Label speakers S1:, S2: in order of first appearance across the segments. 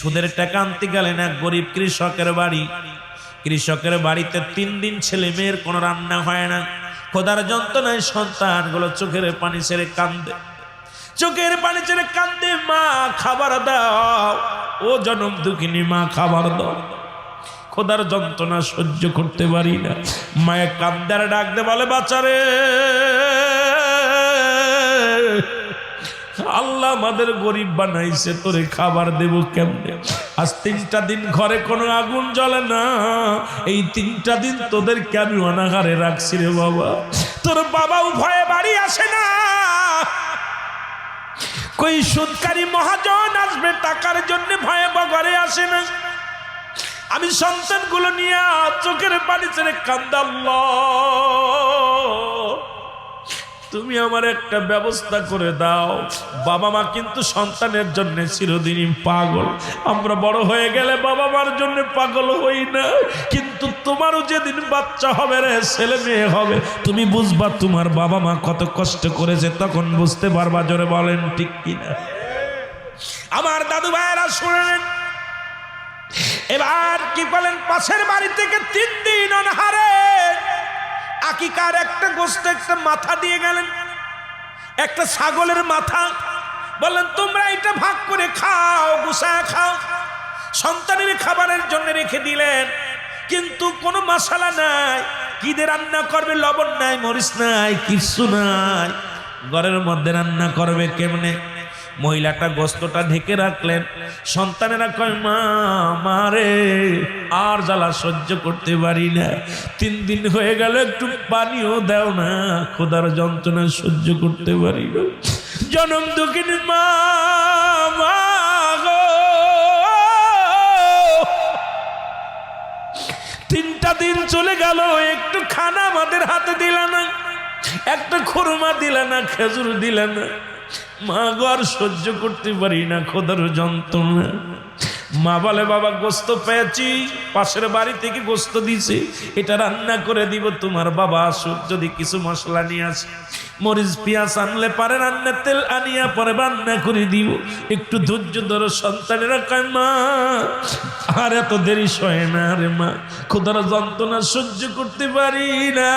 S1: সুদের টাকা আনতে গেলেন এক গরিব কৃষকের বাড়ি। কৃষকের বাড়িতে তিন দিন ছেলে মেয়ের কোনো রান্না হয় না। খোদার যন্ত্রণায় সন্তানগুলো চোখের পানি ছেড়ে কান্দে। চোখের পানি ছেড়ে কান্দে, মা, খাবার দাও। ও জনম দুঃখিনী, মা, খাবার দাও। খোদার যন্ত্রণা সহ্য করতে পারি না। মায়ের কান্দার ডাকতে বলে, বাচ্চারে আল্লাহ আমাদের গরিব বানাইছে, তোরে খাবার দেব কেমনে? আজ তিনটা দিন ঘরে কোনো আগুন জ্বলে না। এই তিনটা দিন তোদেরকে আমি অনাহারে রাখছি রে বাবা। তোর বাবাও ভয়ে বাড়ি আসে না। কই সুদকারী মহাজন আসবে, টাকার জন্য ভয়ে বা ঘরে আসে না। আমি সন্তানগুলো নিয়ে চোখের পানি ছেড়ে কান্দাল্লাহ তুমি আমার একটা ব্যবস্থা করে দাও। বাবা মা কিন্তু সন্তানের জন্য চিরদিনই পাগল। আমরা বড় হয়ে গেলে বাবা মার জন্য পাগল হই না। কিন্তু তোমারও যেদিন বাচ্চা হবে রে, ছেলে মেয়ে হবে, তুমি বুঝবা তোমার বাবা মা কত কষ্ট করেছে, তখন বুঝতে পারবা জোরে বলেন ঠিক কিনা। আমার দাদু ভাইয়েরা শুনেন। এবার কি বলেন, পাশের বাড়ি থেকে তিন দিন অনহারে। আকিকার একটা গোস্ত, একটা মাথা দিয়ে গেলেন। একটা ছাগলের মাথা। বললেন, তোমরা এটা ভাগ করে খাও, গুছা খাও। সন্তানের খাবারের জন্য রেখে দিলেন। কিন্তু কোনো মশালা নাই। কি দিয়ে রান্না করবে? লবণ নাই, মরিচ নাই কিছু নাই। ঘরের মধ্যে রান্না করবে কেমনে? মহিলাটা গোস্তটা ঢেকে রাখলেন। সন্তানেরা কয়, মা মারে আর জ্বালা সহ্য করতে পারি না। তিন দিন হয়ে গেল, একটু পানিও দাও না। খোদার যন্ত্রণা সহ্য করতে পারি না। জনম দুঃখিনী, মা। তিনটা দিন চলে গেল, একটু খানা আমাদের হাতে দিল না। একটা খুরমা দিল না, খেজুর দিল না। মা গো, আর সহ্য করতে পারি না খোদার যন্ত্রণা। মা বলে, বাবা, গোস্ত পেয়েছি, পাশের বাড়ি থেকে গোস্ত দিছে এটা রান্না করে দিব, তোমার বাবা আসুক, যদি কিছু মশলা নিয়ে আসে। মরিচ, পেঁয়াজ আনলে পারে রান্নার তেল আনিয়া পরে রান্না করে দিব। একটু ধৈর্য ধরো, সন্তানেরা কয়, মা, আর এত দেরি সয় না রে মা, খোদার যন্ত্রণা সহ্য করতে পারি না।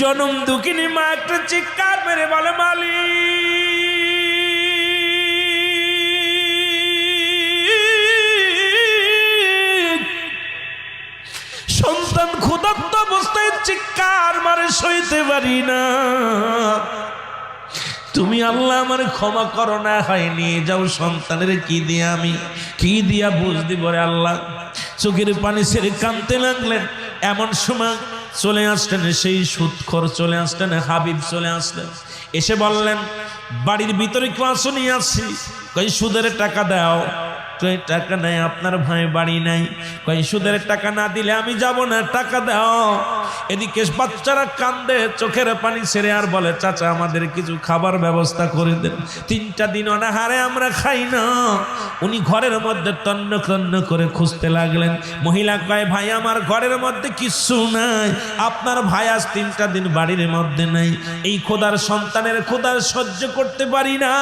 S1: জনম দুঃখিনী মা একটা চিৎকার মেরে বলে, মালিক! সন্তান ক্ষুধার্ত অবস্থায় চিৎকার মারে সইতে পারি না। তুমি আল্লাহ আমার ক্ষমা করো না, হয়, নিয়ে যাও সন্তানের কি দিয়ে আমি, কি দিয়া বুঝ দিব আল্লাহ? চোখের পানি ছেড়ে কানতে লাগলেন। এমন সময় চলে আসলেন, সেই সুৎখর চলে আসলেন, হাবিব চলে আসলেন। এসে বললেন, বাড়ির ভিতরে কেউ নিয়ে আসছি কই, সুদের টাকা দাও। কই টাকা নাই, আপনার ভাই বাড়ি নাই। কই সুদের টাকা না দিলে আমি যাব না, টাকা দাও। এদিকে বাচ্চারা কান্দে, চোখের পানি ছেড়ে আর বলে, চাচা, আমাদের কিছু খাবার ব্যবস্থা করে দেন। তিনটা দিন অনাহারে আমরা খাই না। উনি ঘরের মধ্যে তন্ন তন্ন করে খুঁজতে লাগলেন। মহিলা কয়, ভাই, আমার ঘরের মধ্যে কিচ্ছু নাই। আপনার ভাই আজ তিনটা দিন বাড়ির মধ্যে নাই। এই খোদার সন্তানের খোদার সহ্য করতে পারি না,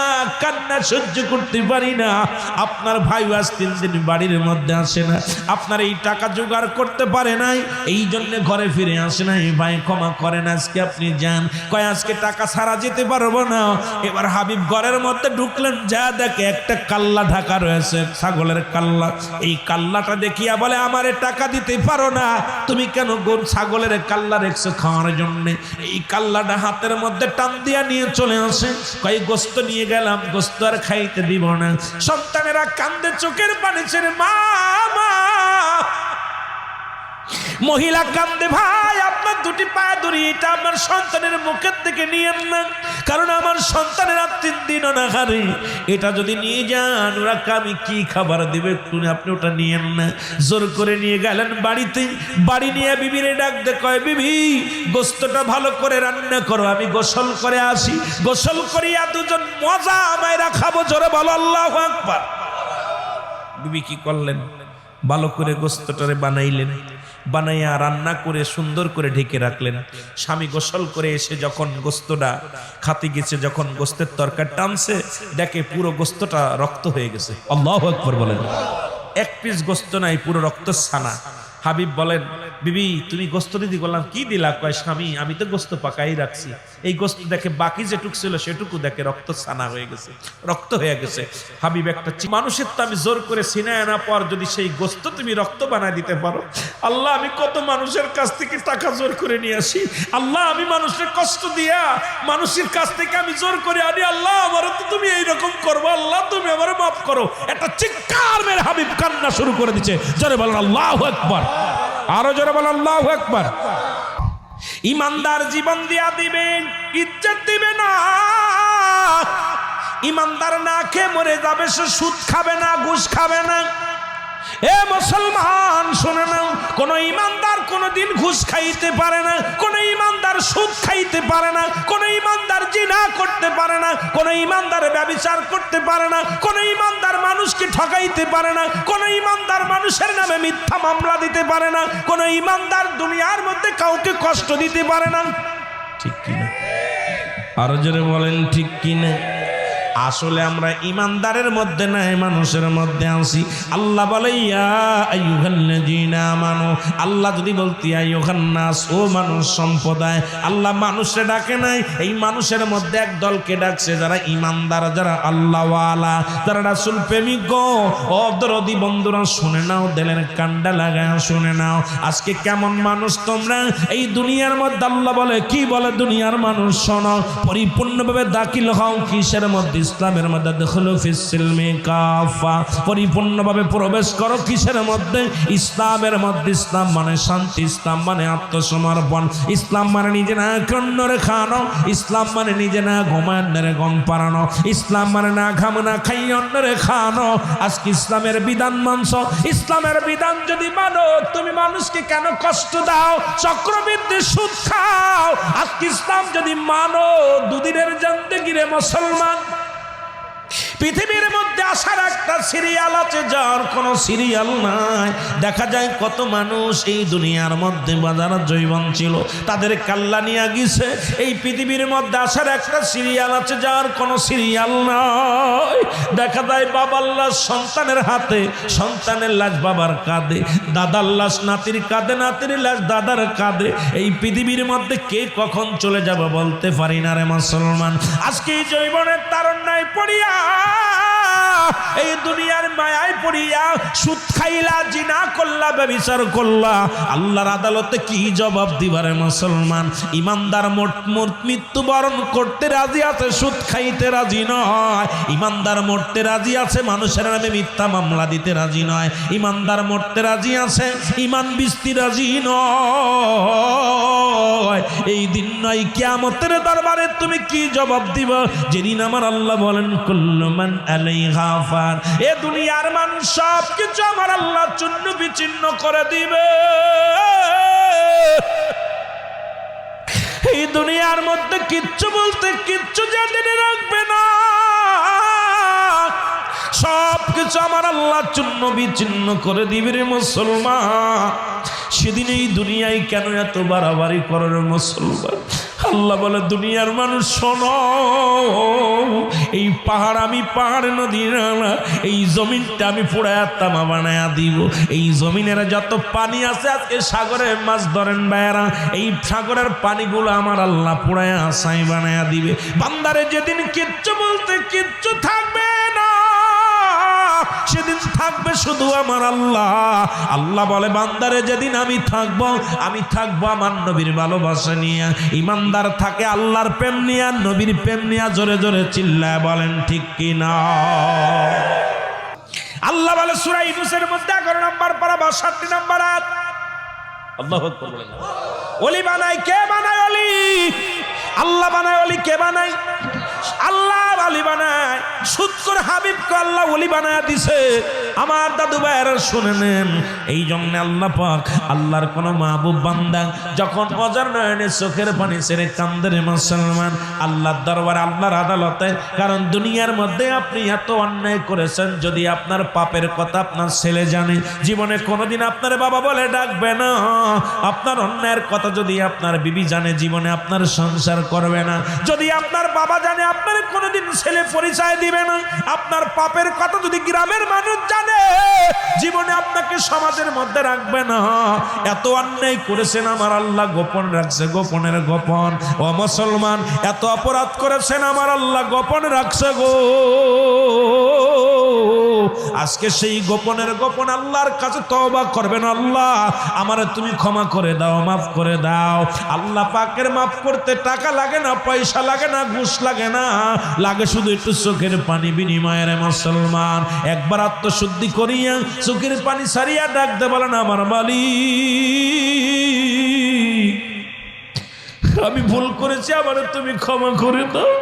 S1: কান্না সহ্য করতে পারি না। আপনার ভাই আজ তিন দিন বাড়ির মধ্যে আসে না। আপনার এই টাকা জোগাড় করতে পারে নাই, এই ঘরে ফিরে আসে না এই ভাই ক্ষমা করেন, আজকে আপনি যান। কয়, আজকে টাকা ছাড়া যেতে পারব না। এবার হাবিব ঘরের মধ্যে ঢুকলেন, যা দেখে একটা কাল্লা ঢাকা রয়েছে, ছাগলের কাল্লা। এই কাল্লাটা দেখিয়া বলে টাকা দিতে পারো না। তুমি কেন ছাগলের কাল্লা রেখছো খাওয়ার জন্য? এই কাল্লাটা হাতের মধ্যে টান দিয়া নিয়ে চলে আসে। কই গোস্ত নিয়ে গেলাম, গোস্ত আর খাইতে দিব না। সন্তানেরা কান্দে চোখের পানি ছেড়ে মা মহিলা কান্দে, ভাই, আপনার দুটি পায়ে ধরি, এটা আমার সন্তানের মুখের থেকে নিয়েন না। কারণ আমার সন্তানের আর তিন দিনও না খারে এটা যদি নিয়ে যান, ওরা আমি কি খাবার দেবে? একটু আপনি ওটা নিয়েন না। জোর করে নিয়ে গেলেন বাড়িতে। বাড়ি নিয়ে বিবিরে ডাক দে কয়, বিবি, গোস্তটা ভালো করে রান্না করো, আমি গোসল করে আসি। গোসল করিয়া দুজন মজা মায়েরা খাব জোরে বলো, আল্লাহ আকবার। বিবি কি করলেন? ভালো করে গোস্তটারে বানাইলেন। বানাইয়া রান্না করে সুন্দর করে ঢেকে রাখলেন। স্বামী গোসল করে এসে যখন গোস্তটা খাতে গেছে, যখন গোস্তের তরকার টানছে, দেখে পুরো গোস্তটা রক্ত হয়ে গেছে। আকবর বলেন। এক পিস গোস্ত নাই, পুরো রক্ত ছানা হাবিব বলেন বিবি, তুমি গোস্ত দিদি, বললাম, কি দিলা? কয়, স্বামী, আমি তো গোস্ত পাকাই রাখছি। এই গোস্ত দেখে বাকি যেটুক ছিল সেটুকু দেখে রক্ত ছানা হয়ে গেছে, রক্ত হয়ে গেছে। হাবিব একটা মানুষের তো আমি জোর করে সিনায় আনা পর যদি সেই গোস্ত তুমি রক্ত বানায় দিতে পারো। আল্লাহ, আমি কত মানুষের কাছ থেকে টাকা জোর করে নিয়ে আসি? আল্লাহ, আমি মানুষের কষ্ট দিয়া মানুষের কাছ থেকে আমি জোর করে আনি। আল্লাহ আমারও তো তুমি এইরকম করব। আল্লাহ, তুমি আমার মাফ করো। একটা চিৎকার মেরে হাবিব কান্না শুরু করে দিচ্ছে জোরে বলেন, আল্লাহ একবার আরও জোরে বল, আল্লাহ একবার ইমানদার জীবন দিয়া দিবে, ইজ্জত দিবে না। ইমানদার না খেয়ে মরে যাবে, সে সুদ খাবে না, ঘুষ খাবে না। এ মুসলমান, শুনে নাও কোন ইমানদার কোনদিন ঘুষ খাইতে পারে না, কোন ইমানদার সুদ খাইতে পারে না, কোন ইমানদার জিনা করতে পারে না, কোন ইমানদার ব্যবচার করতে পারে না, কোন ইমানদার মানুষকে ঠকাইতে পারে না, কোন ইমানদার মানুষের নামে মিথ্যা মামলা দিতে পারে না, কোন ইমানদার দুনিয়ার মধ্যে কাউকে কষ্ট দিতে পারে না। ঠিক কিনা? আরও জোরে বলেন, ঠিক কিনা? আসলে আমরা ইমানদারের মধ্যে নাই, মানুষের মধ্যে আসি আল্লাহ বলে, ইয়া আমানু। আল্লাহ যদি বলতি আইয়ুহান্নাস, ও মানুষ সম্প্রদায়, আল্লাহ মানুষে ডাকে নাই। এই মানুষের মধ্যে এক দলকে ডাকছে, যারা ইমানদার, যারা আল্লাহওয়ালা, যারা রাসূল প্রেমিক ও দরদি বন্ধুরা, শুনে নাও, দিলের কান্ডা লাগায় শুনে নাও, আজকে কেমন মানুষ তোমরা? এই দুনিয়ার মধ্যে আল্লাহ বলে, কি বলে দুনিয়ার মানুষ? শোনো, পরিপূর্ণভাবে দাখিল হও, কিসের মধ্যে ইসলামের মধ্যে দেখল ফিসিলমে কাফা। পরিপূর্ণভাবে প্রবেশ করো কিসের মধ্যে? ইসলামের মধ্যে ইসলাম মানে শান্তি, ইসলাম মানে আত্মসমর্পণ। ইসলাম মানে নিজে না কন্যরে খানো ইসলাম মানে নিজে না ঘুমান্নরে গম পারানো ইসলাম মানে না ঘাম না খাই অন্যরে খানো আজকে ইসলামের বিধান মানছ? ইসলামের বিধান যদি মানো, তুমি মানুষকে কেন কষ্ট দাও? চক্রবৃদ্ধি সুদ খাও। আজকে ইসলাম যদি মানো, দুদিনের জানতে গিরে মুসলমান পৃথিবীর মধ্যে আসার একটা সিরিয়াল আছে, যার কোনো সিরিয়াল নাই। দেখা যায় কত মানুষ এই দুনিয়ার মধ্যে বাজার জৈবন ছিল, তাদের কাল্লা নিয়ে গেছে এই পৃথিবীর মধ্যে আসার একটা সিরিয়াল আছে, যার কোনো সিরিয়াল নাই। দেখা যায় বাবার সন্তানের হাতে, সন্তানের লাশ বাবার কাঁধে, দাদার লাশ নাতির কাঁধে, নাতির লাশ দাদার কাঁধে। এই পৃথিবীর মধ্যে কে কখন চলে যাবে বলতে পারি না রে মুসলমান। আজকে এই জৈবনের তারণ্যায় পড়িয়া এই দুনিয়ার মায়ায় পড়িয়া সুদ খাইলা, জিনা করলা, ব্যবিচার করলা। আল্লাহর আদালতে কি জবাব দিবারে মুসলমান? ইমানদার মৃত্যুবরণ করতে রাজি আছে, সুদ খাইতে রাজি নয়। ইমানদার মরতে রাজি আছে, মানুষের নামে মিথ্যা মামলা দিতে রাজি নয়। ইমানদার মরতে রাজি আছে, ইমান বিস্তি রাজি নয়। এই দিন নয়, কিয়ামতের দরবারে তুমি কি জবাব দিব? যেদিন আমার আল্লাহ বলেন কুল্লুমান আলাইহা ফান। এ দুনিয়ার মানুষ সব কিছু আমার আল্লাহ চূন্য বিচ্ছিন্ন করে দিবে। এই দুনিয়ার মধ্যে কিচ্ছু বলতে কিচ্ছু যেদিন রাখবে না। সব কিছু আমার আল্লাহ চূন্য বিচ্ছিন্ন করে দিবে রে মুসলমান। সেদিন এই দুনিয়ায় কেন এত বাড়াবাড়ি করার মুসলমান? আল্লাহ বলে, দুনিয়ার মানুষ, শোনো, এই পাহাড় আমি পাহাড় নদী এই জমিনটা আমি পোড়ায় তামা বানায়া দিব। এই জমিনের যত পানি আছে, আজকে সাগরে মাছ ধরেন বেড়া এই সাগরের পানিগুলো আমার আল্লাহ পোড়ায় আসাই বানায়া দিবে। বান্দারে, যেদিন কিচ্ছু বলতে কিচ্ছু থাকবে সেদিন থাকবে শুধু আমার আল্লাহ। আল্লাহ বলে, বান্দারে, যেদিন আমি থাকব, আমি থাকব আমার নবীর ভালোবাসা নিয়ে। ইমানদার থাকে আল্লাহর প্রেম নিয়ে নবীর প্রেম নিয়ে জোরে জোরে চিল্লায় বলেন, ঠিক কি না? আল্লাহ বলে সুরাই ইউনুসের মধ্যে এগারো নম্বর পারা, বাষট্টি নম্বর আয়াত। আল্লাহ অলি বানায়, কে বানায় অলি আল্লাহ বানায় অলি কে বানায়? আল্লাহ আলী বানায়। সুদ করে হাবিবকে আল্লাহ অলি বানায় দিছে। আমার দাদু ভাইয়েরা শুনে নেন। এই জন্য আল্লাহ পাক আল্লাহর কোন মাহবুব বান্দা যখন অজার নয়নে চোখের পানি ছেড়ে কান্দের মুসলমান, আল্লাহর দরবারে, আল্লাহর আদালতে। কারণ দুনিয়ার মধ্যে আপনি এত অন্যায় করেছেন, যদি আপনার পাপের কথা আপনার ছেলে জানে, জীবনে কোনোদিন আপনার বাবা বলে ডাকবে না। আপনার অন্যায়ের কথা যদি আপনার বিবি জানে, জীবনে আপনার সংসার করবে না। যদি আপনার বাবা জানে, আপনার কোনোদিন ছেলে পরিচয় দিবে না আপনার পাপের কথা যদি গ্রামের মানুষ জানে, জীবনে আপনাকে সমাজের মধ্যে রাখবে না। এত অন্যায় করেছেন আমার আল্লাহ, গোপন রাখছে, গোপনের গোপন। ও মুসলমান, এত অপরাধ করেছেন আমার আল্লাহ, গোপন রাখছে গো। আজকে সেই গোপনের গোপন আল্লাহর কাছে তওবা করবেন আল্লাহ। আমার তুমি ক্ষমা করে দাও, মাফ করে দাও। আল্লাহ পাকের মাফ করতে টাকা লাগে না, পয়সা লাগে না, ঘুষ লাগে না। লাগে শুধু একটু চোখের পানি বিনিময়ের মুসলমান। একবার আত্মশুদ্ধি করিয়া চোখের পানি সারিয়া ডাকতে বলেন, আমার মালিক, আমি ভুল করেছি, আমার তুমি ক্ষমা করে দাও।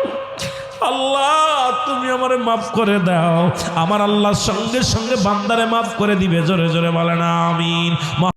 S1: আল্লাহ, তুমি আমারে মাফ করে দাও। আমার আল্লাহর সঙ্গে সঙ্গে বান্দারে মাফ করে দিবে। জোরে জোরে বলে না আমিন।